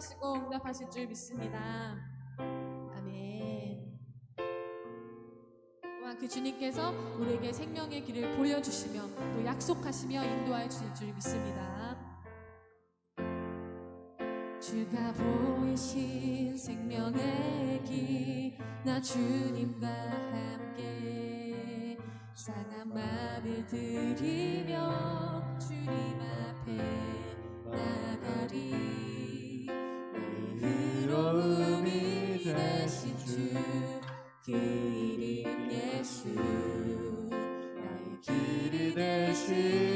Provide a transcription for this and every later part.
기도하시고 응답하실 줄 믿습니다. 아멘. 그 주님께서 우리에게 생명의 길을 보여주시며 또 약속하시며 인도하여 주실 줄 믿습니다. 주가 보이신 생명의 길, 나 주님과 함께 상한 마음을 드리며 주님 앞에 나가리. 그러움이 되신 주 그 이름 예수 나의 길이 되신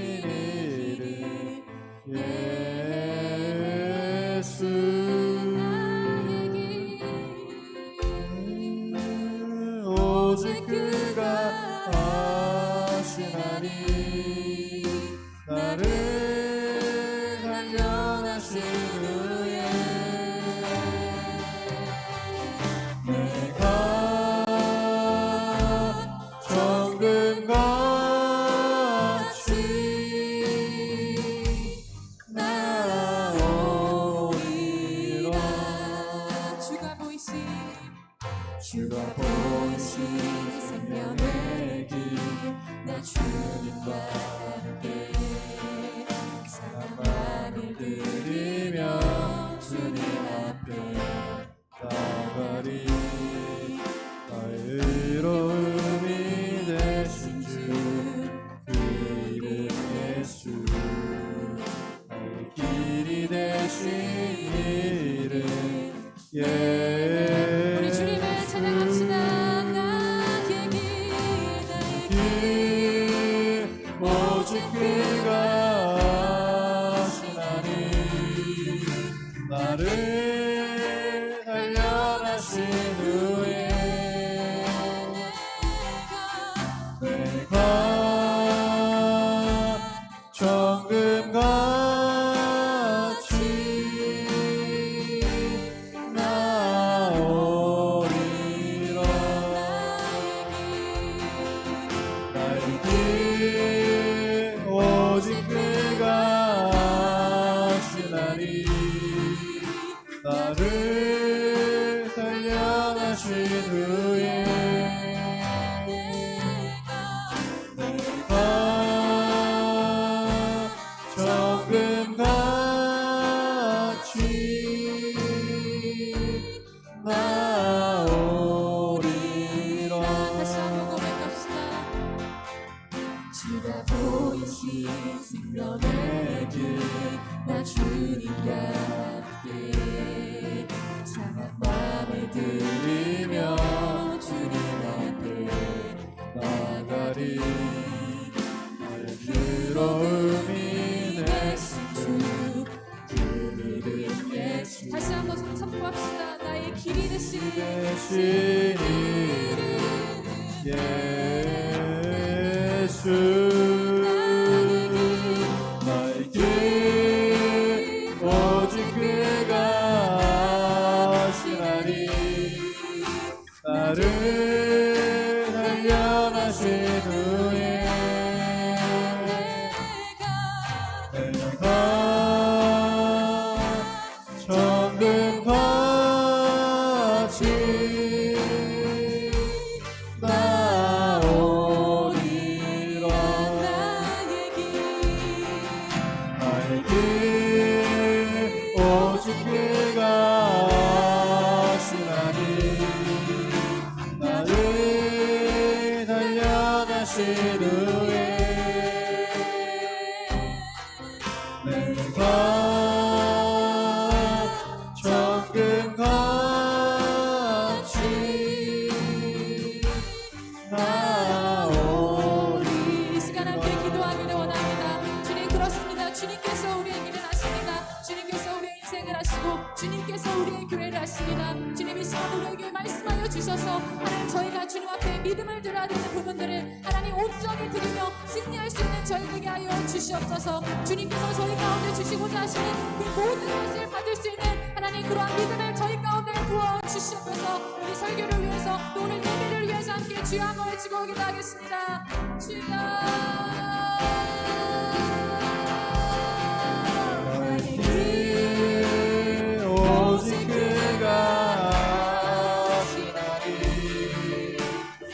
주시옵소서. 주님께서 저희 가운데 주시고자 하시는 그 모든 것을 받을 수 있는 하나님 그러한 믿음을 저희 가운데 부어 주시옵소서. 우리 설교를 위해서 또 오늘 예배를 위해서 함께 주여 한번 외치고 기도하겠습니다. 주여.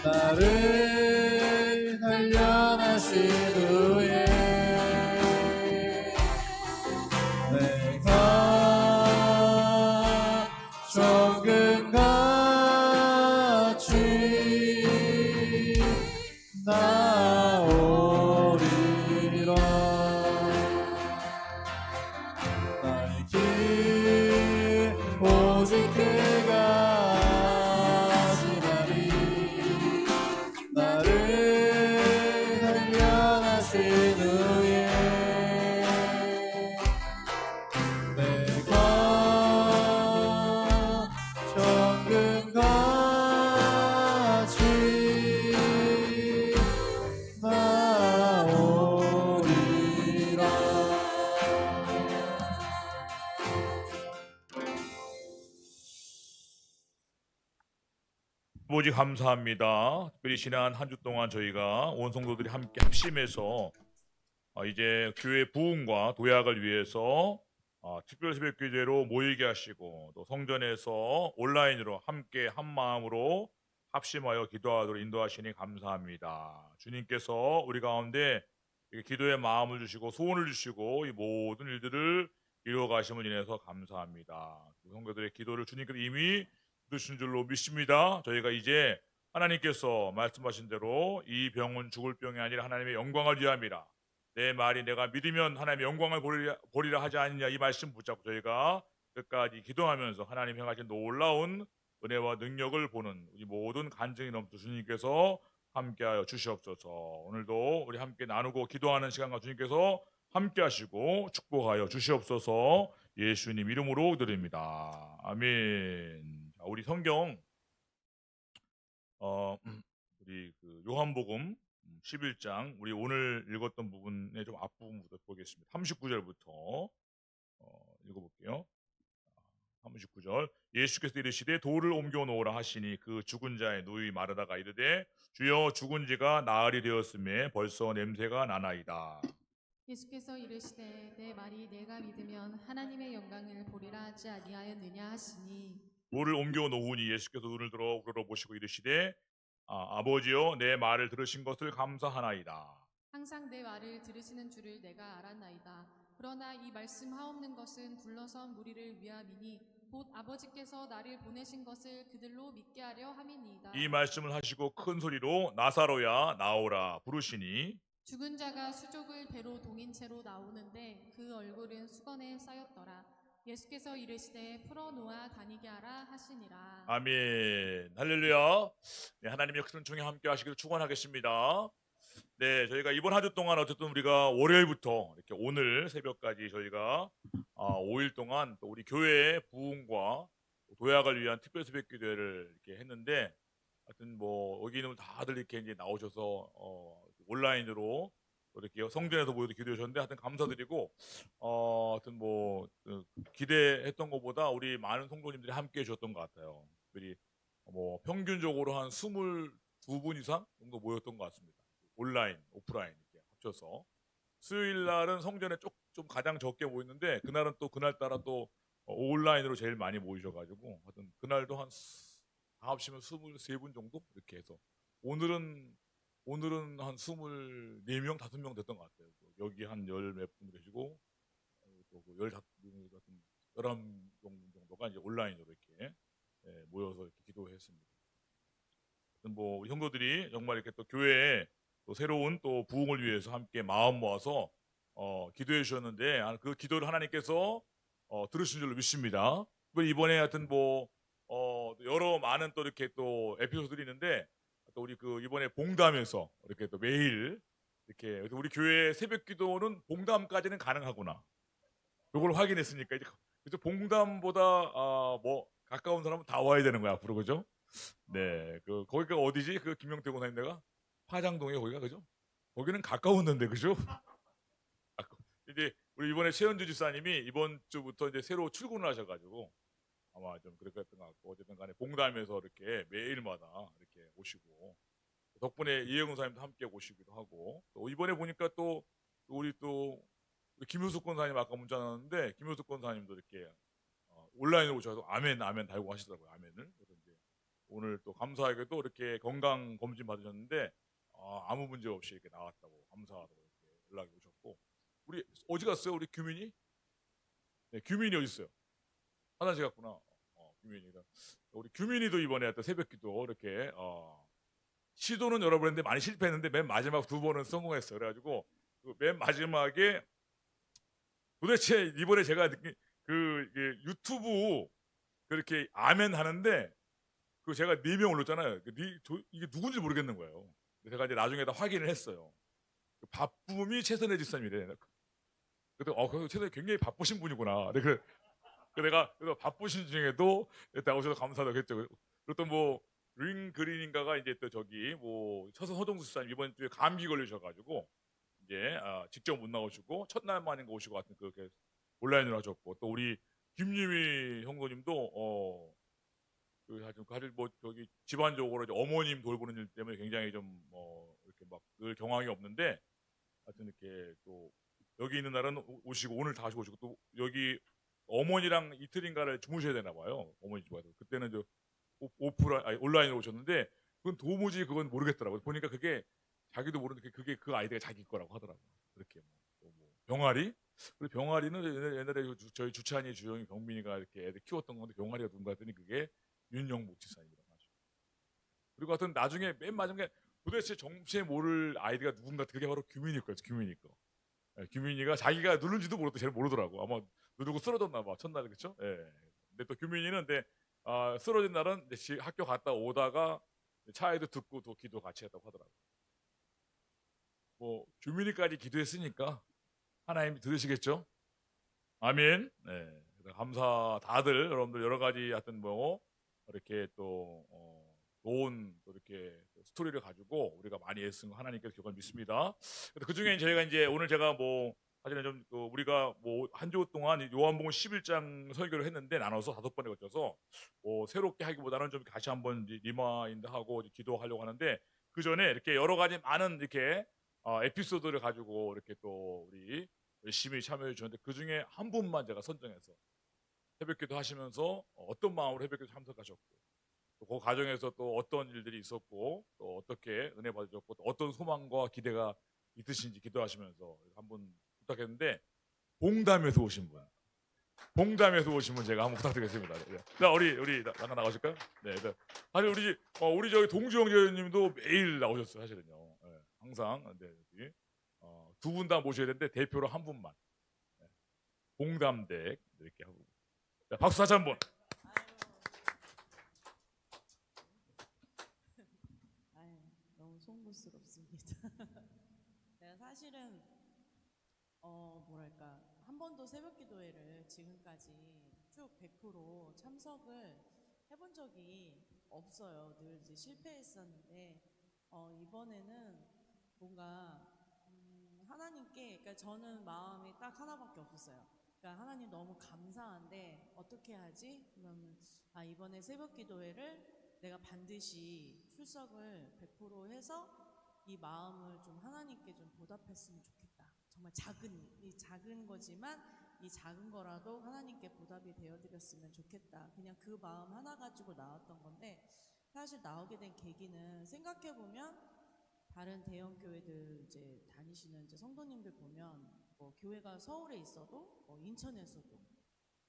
나를 단련하신 후 아버지 감사합니다. 특별히 지난 한 주 동안 저희가 온 성도들이 함께 합심해서 아, 이제 교회 부흥과 도약을 위해서 아, 특별 새벽 기도로 모이게 하시고 또 성전에서 온라인으로 함께 한 마음으로 합심하여 기도하도록 인도하시니 감사합니다. 주님께서 우리 가운데 기도의 마음을 주시고 소원을 주시고 이 모든 일들을 이루어 가심을 인해서 감사합니다. 성도들의 기도를 주님께서 이미 들으신 줄로 믿습니다. 저희가 이제 하나님께서 말씀하신 대로 이 병은 죽을 병이 아니라 하나님의 영광을 위함이라. 내 말이 내가 믿으면 하나님의 영광을 보리라, 보리라 하지 않느냐 이 말씀 붙잡고 저희가 끝까지 기도하면서 하나님 행하신 놀라운 은혜와 능력을 보는 이 모든 간증이 넘쳐 주님께서 함께하여 주시옵소서. 오늘도 우리 함께 나누고 기도하는 시간과 주님께서 함께하시고 축복하여 주시옵소서. 예수님 이름으로 드립니다. 아멘. 자, 우리 성경 어 음, 우리 그 요한복음 11장 우리 오늘 읽었던 부분의 좀 앞부분부터 보겠습니다. 39절부터 어, 읽어볼게요. 39절 예수께서 이르시되 돌을 옮겨 놓으라 하시니 그 죽은 자의 누이 마르다가 이르되 주여 죽은 지가 나흘이 되었음에 벌써 냄새가 나나이다. 예수께서 이르시되 내 말이 내가 믿으면 하나님의 영광을 보리라 하지 아니하였느냐 하시니 돌을 옮겨 놓으니 예수께서 눈을 들어 우러러 보시고 이르시되 아, 아버지여 내 말을 들으신 것을 감사하나이다. 항상 내 말을 들으시는 줄을 내가 알았나이다. 그러나 이 말씀 하옵는 것은 둘러선 무리를 위함이니 곧 아버지께서 나를 보내신 것을 그들로 믿게 하려 함이니이다. 이 말씀을 하시고 큰 소리로 나사로야 나오라 부르시니 죽은 자가 수족을 배로 동인 채로 나오는데 그 얼굴은 수건에 쌓였더라. 예수께서 이르시되 풀어 놓아 다니게 하라 하시니라. 아멘. 할렐루야. 네, 하나님의 큰 총에 함께 하시기를 축원하겠습니다. 네 저희가 이번 한 주 동안 어쨌든 우리가 월요일부터 이렇게 오늘 새벽까지 저희가 아, 5일 동안 또 우리 교회의 부흥과 도약을 위한 특별 새벽 기도회를 이렇게 했는데 하여튼 뭐 여기는 다들 이렇게 이제 나오셔서 어, 온라인으로 또 이렇게 성전에서 모여서 기도해 주셨는데 하여튼 감사드리고 어 하여튼 뭐 그, 기대했던 것보다 우리 많은 성도님들이 함께 해 주셨던 것 같아요. 특별히 뭐 평균적으로 한 22분 이상 정도 모였던 것 같습니다. 온라인, 오프라인 이렇게 합쳐서 수요일 날은 성전에 쪽- 좀 가장 적게 모였는데 그날은 또 그날 따라 또 어, 온라인으로 제일 많이 모이셔가지고 하여튼 그날도 한 다 합치면 23분 정도 이렇게 해서 오늘은 오늘은 한 24명, 5명 됐던 것 같아요. 여기 한 열 몇 분 계시고 또그 열다섯 명 같은 11명 정도가 이제 온라인으로 이렇게 예, 모여서 이렇게 기도했습니다. 뭐 형도들이 정말 이렇게 또 교회에 또 새로운 또 부흥을 위해서 함께 마음 모아서 어, 기도해 주셨는데 아, 그 기도를 하나님께서 어, 들으신 줄로 믿습니다. 뭐 이번에 하여튼 뭐 어, 여러 많은 또 이렇게 또 에피소드들이 있는데 또 우리 그 이번에 봉담에서 이렇게 또 매일 이렇게 우리 교회 새벽 기도는 봉담까지는 가능하구나. 요걸 확인했으니까 이제 그죠 봉담보다 아, 뭐 가까운 사람은 다 와야 되는 거야 앞으로 그죠? 네, 그 거기가 어디지? 그 김영태 권사님네가 화장동에 거기가 그죠? 거기는 가까웠는데 그죠? 아까- 이제 우리 이번에 최현주 집사님이 이번 주부터 이제 새로 출근을 하셔가지고 아마 좀 그랬던 것 같고 어쨌든 간에 봉담에서 이렇게 매일마다 이렇게 오시고 덕분에 이혜근 사님도 함께 오시기도 하고 또 이번에 보니까 또 우리 또 우리 김효숙 권사님 아까 문자 나왔는데 김효숙 권사님도 이렇게 어, 온라인으로 오셔서 아멘 아멘 달고 하시더라고요 아멘을. 그래서 이제 오늘 또 감사하게도 이렇게 건강 검진 받으셨는데 아, 아무 문제 없이 이렇게 나왔다고 감사하다고 이렇게 연락이 오셨고 우리 어디 갔어요 우리 규민이? 네 규민이 어디 있어요? 화장실 갔구나. 어, 규민이가 우리 규민이도 이번에 또 새벽기도 이렇게 어, 시도는 여러 번 했는데 많이 실패했는데 맨 마지막 두 번은 성공했어요 그래가지고 그 맨 마지막에 도대체 이번에 제가 느낀 그 이게 유튜브 그렇게 아멘 하는데 그 제가 네 명 올렸잖아요. 그 네- 저- 이게 누군지 모르겠는 거예요. 제가 이제 나중에 다 확인을 했어요. 그 바쁨이 최선의 집사님이래. 그때 어, 그 최선이 굉장히 바쁘신 분이구나. 근데 그, 그 내가 그래서 바쁘신 중에도 일단 오셔서 감사하다고 했죠. 그리고 또 뭐 링 그린인가가 이제 또 저기 뭐 처선 허동수 집사님 이번 주에 감기 걸리셔가지고 이제 아, 직접 못 나오시고 첫날만인가 오시고 같은 그렇게 온라인으로 하셨고 또 우리 김유미 형도님도 어. 그 하여튼 사실 뭐 저기 집안적으로 어머님 돌보는 일 때문에 굉장히 좀뭐 이렇게 막 늘 경황이 없는데 하여튼 이렇게 또 여기 있는 날은 오- 오시고 오늘 다시 오시고 또 여기 어머니랑 이틀인가를 주무셔야 되나 봐요 어머니 집에서 그때는 저 오- 오프라 아니 온라인으로 오셨는데 그건 도무지 그건 모르겠더라고요 보니까 그게 자기도 모르는데 그게 그 아이디가 자기 거라고 하더라고요 그렇게 뭐, 또뭐 병아리 병아리는 옛날에, 주- 저희 주찬이 주영이 경민이가 이렇게 애들 키웠던 건데 병아리가 누군가 했더니 그게 윤영 목 지사님이라고 하죠. 그리고 하여튼 나중에 맨 마지막에 도대체 정체 모를 아이디가 누군가 그게 바로 규민이 거였어 규민이 거. 예, 규민이가 자기가 누른지도 모르도 잘 모르더라고. 아마 누르고 쓰러졌나 봐 첫날에 그쵸? 예. 근데 또 규민이는 근데 아, 쓰러진 날은 이제 지- 학교 갔다 오다가 차에도 듣고 또 기도 같이 했다고 하더라고. 뭐 규민이까지 기도했으니까 하나님 들으시겠죠? 아멘. 네. 감사 다들 여러분들 여러 가지 하여튼 뭐 이렇게 또 어, 좋은 또 이렇게 스토리를 가지고 우리가 많이 애쓴 거 하나님께서 교관 믿습니다. 그 중에 저희가 이제 오늘 제가 뭐 사실은 좀 그 우리가 뭐 한 주 동안 요한복음 11장 설교를 했는데 나눠서 다섯 번에 걸쳐서 뭐 새롭게 하기보다는 좀 다시 한번 리마인드하고 기도하려고 하는데 그 전에 이렇게 여러 가지 많은 이렇게 어, 에피소드를 가지고 이렇게 또 우리 열심히 참여해 주는데 그 중에 한 분만 제가 선정해서 새벽기도 하시면서 어떤 마음으로 새벽기도 참석하셨고 또그 과정에서 또 어떤 일들이 있었고 또 어떻게 은혜 받으셨고 또 어떤 소망과 기대가 있으신지 기도하시면서 한 분 부탁했는데 봉담에서 오신 분 봉담에서 오신 분 제가 한번 부탁드리겠습니다. 네. 자 우리 우리 나- 잠깐 나가실까요? 네. 네. 사실 우리 어, 우리 저기 동주 형제님도 매일 나오셨어요 사실은요. 네, 항상 네. 어, 두분 다 모셔야 되는데 대표로 한 분만 네. 봉담댁 이렇게 하고 자, 박수 다시 송구스럽습니다. 내가 사실은 어 뭐랄까 한 번도 새벽 기도회를 지금까지 쭉 100% 참석을 해본 적이 없어요. 늘 이제 실패했었는데 어 이번에는 뭔가 음, 하나님께 그러니까 저는 마음이 딱 하나밖에 없었어요. 그러니까 하나님 너무 감사한데 어떻게 하지? 그러면 아 이번에 새벽 기도회를 내가 반드시 출석을 100% 해서 이 마음을 좀 하나님께 좀 보답했으면 좋겠다. 정말 작은 이 작은 거지만 이 작은 거라도 하나님께 보답이 되어드렸으면 좋겠다. 그냥 그 마음 하나 가지고 나왔던 건데 사실 나오게 된 계기는 생각해 보면 다른 대형 교회들 이제 다니시는 이제 성도님들 보면 뭐 교회가 서울에 있어도 뭐 인천에서도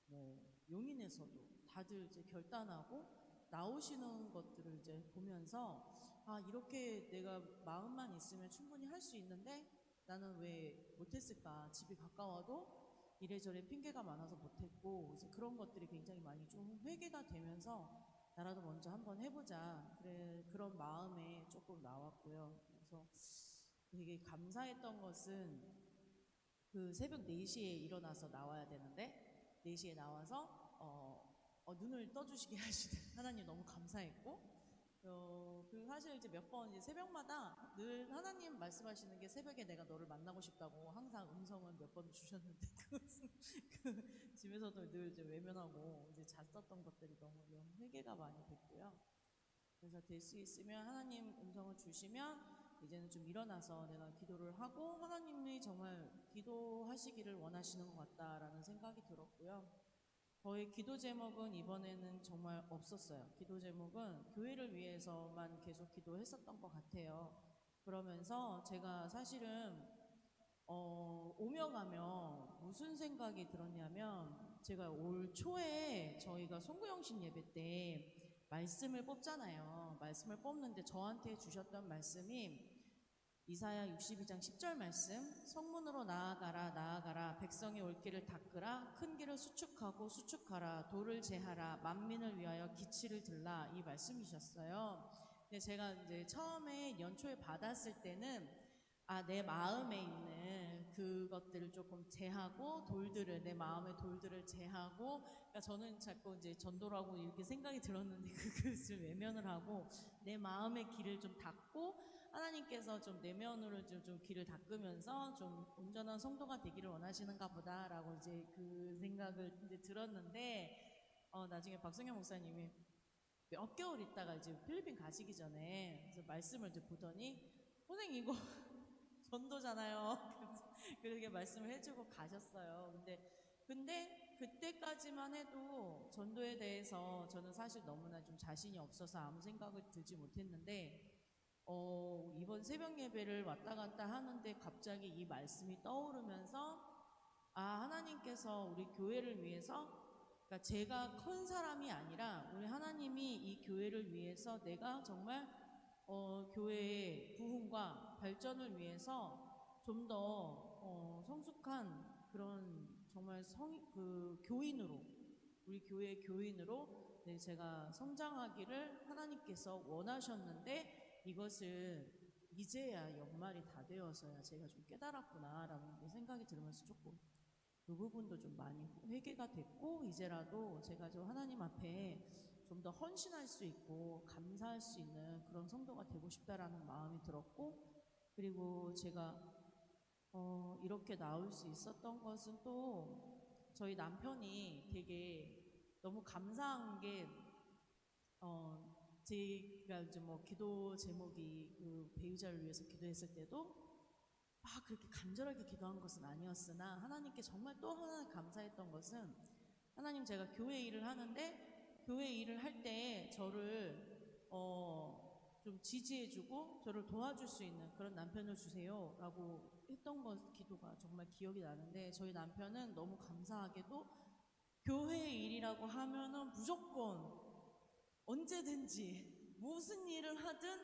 뭐 용인에서도 다들 이제 결단하고 나오시는 것들을 이제 보면서 아 이렇게 내가 마음만 있으면 충분히 할 수 있는데 나는 왜 못했을까? 집이 가까워도 이래저래 핑계가 많아서 못했고 이제 그런 것들이 굉장히 많이 좀 회개가 되면서 나라도 먼저 한번 해보자. 그래 그런 마음에 조금 나왔고요. 그래서 되게 감사했던 것은 그 새벽 4시에 일어나서 나와야 되는데 4시에 나와서 어 어, 눈을 떠주시게 하시는 하나님 너무 감사했고 어, 그리고 사실 이제 몇 번 이제 새벽마다 늘 하나님 말씀하시는 게 새벽에 내가 너를 만나고 싶다고 항상 음성은 몇 번 주셨는데 그 집에서도 늘 이제 외면하고 이제 잤었던 것들이 너무 좀 회개가 많이 됐고요. 그래서 될 수 있으면 하나님 음성을 주시면 이제는 좀 일어나서 내가 기도를 하고 하나님이 정말 기도하시기를 원하시는 것 같다라는 생각이 들었고요. 저의 기도 제목은 이번에는 정말 없었어요. 기도 제목은 교회를 위해서만 계속 기도했었던 것 같아요. 그러면서 제가 사실은 어, 오며 가며 무슨 생각이 들었냐면 제가 올 초에 저희가 송구영신 예배 때 말씀을 뽑잖아요. 말씀을 뽑는데 저한테 주셨던 말씀이 이사야 62장 10절 말씀 성문으로 나아가라 나아가라. 백성이 올 길을 닦으라. 큰 길을 수축하고 수축하라. 돌을 제하라. 만민을 위하여 기치를 들라. 이 말씀이셨어요. 근데 제가 이제 처음에 연초에 받았을 때는 아 내 마음에 있는 그것들을 조금 제하고 돌들을 내 마음의 돌들을 제하고 그러니까 저는 자꾸 이제 전도라고 이렇게 생각이 들었는데 그것을 외면을 하고 내 마음의 길을 좀 닫고 하나님께서 좀 내면으로 좀, 좀 길을 닦으면서 좀 온전한 성도가 되기를 원하시는가 보다라고 이제 그 생각을 이제 들었는데 어, 나중에 박성현 목사님이 몇 개월 있다가 이제 필리핀 가시기 전에 그래서 말씀을 이제 보더니 선생님 이거 전도잖아요. 그렇게 말씀을 해주고 가셨어요. 근데 근데 그때까지만 해도 전도에 대해서 저는 사실 너무나 좀 자신이 없어서 아무 생각을 들지 못했는데 어, 이번 새벽 예배를 왔다 갔다 하는데 갑자기 이 말씀이 떠오르면서 아 하나님께서 우리 교회를 위해서 그러니까 제가 큰 사람이 아니라 우리 하나님이 이 교회를 위해서 내가 정말 어, 교회의 부흥과 발전을 위해서 좀더 어, 성숙한 그런 정말 성, 그 교인으로 우리 교회 교인으로 네, 제가 성장하기를 하나님께서 원하셨는데 이것을 이제야 연말이 다 되어서야 제가 좀 깨달았구나라는 생각이 들으면서 조금 그 부분도 좀 많이 회개가 됐고 이제라도 제가 좀 하나님 앞에 좀 더 헌신할 수 있고 감사할 수 있는 그런 성도가 되고 싶다라는 마음이 들었고 그리고 제가 어, 이렇게 나올 수 있었던 것은 또 저희 남편이 되게 너무 감사한 게 어, 제가 이제 뭐 기도 제목이 그 배우자를 위해서 기도했을 때도 막 그렇게 간절하게 기도한 것은 아니었으나 하나님께 정말 또 하나 감사했던 것은 하나님 제가 교회 일을 하는데 교회 일을 할 때 저를 어, 좀 지지해주고 저를 도와줄 수 있는 그런 남편을 주세요라고 했던 것 기도가 정말 기억이 나는데 저희 남편은 너무 감사하게도 교회 일이라고 하면은 무조건 언제든지 무슨 일을 하든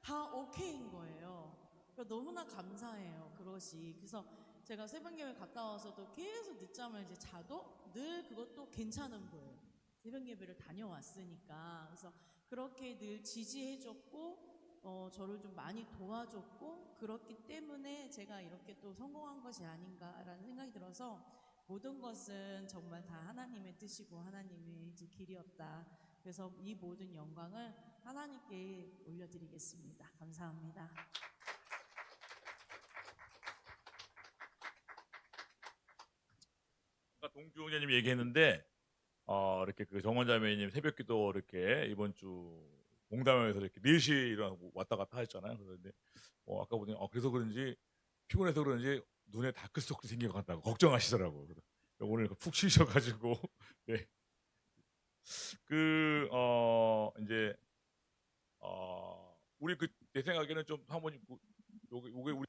다 오케이인 거예요. 그러니까 너무나 감사해요. 그것이. 그래서 제가 새벽 예배 갔다 와서도 계속 늦잠을 이제 자도 늘 그것도 괜찮은 거예요. 새벽 예배를 다녀왔으니까. 그래서 그렇게 늘 지지해줬고, 어, 저를 좀 많이 도와줬고, 그렇기 때문에 제가 이렇게 또 성공한 것이 아닌가라는 생각이 들어서 모든 것은 정말 다 하나님의 뜻이고 하나님의 길이었다. 그래서 이 모든 영광을 하나님께 올려드리겠습니다. 감사합니다. 아까 동주원장님이 얘기했는데 어, 이렇게 그 정원자매님 새벽기도 이렇게 이번 주 공담회에서 이렇게 4시에 일어나고 왔다 갔다 하셨잖아요. 그런데 어, 아까 보니 어, 그래서 그런지 피곤해서 그런지 눈에 다크서클이 생긴 것 같다고 걱정하시더라고. 그래서 오늘 푹 쉬셔가지고 네. 그 어, 이제 어, 우리 그 내 생각에는 좀 한번 요게 요게 우리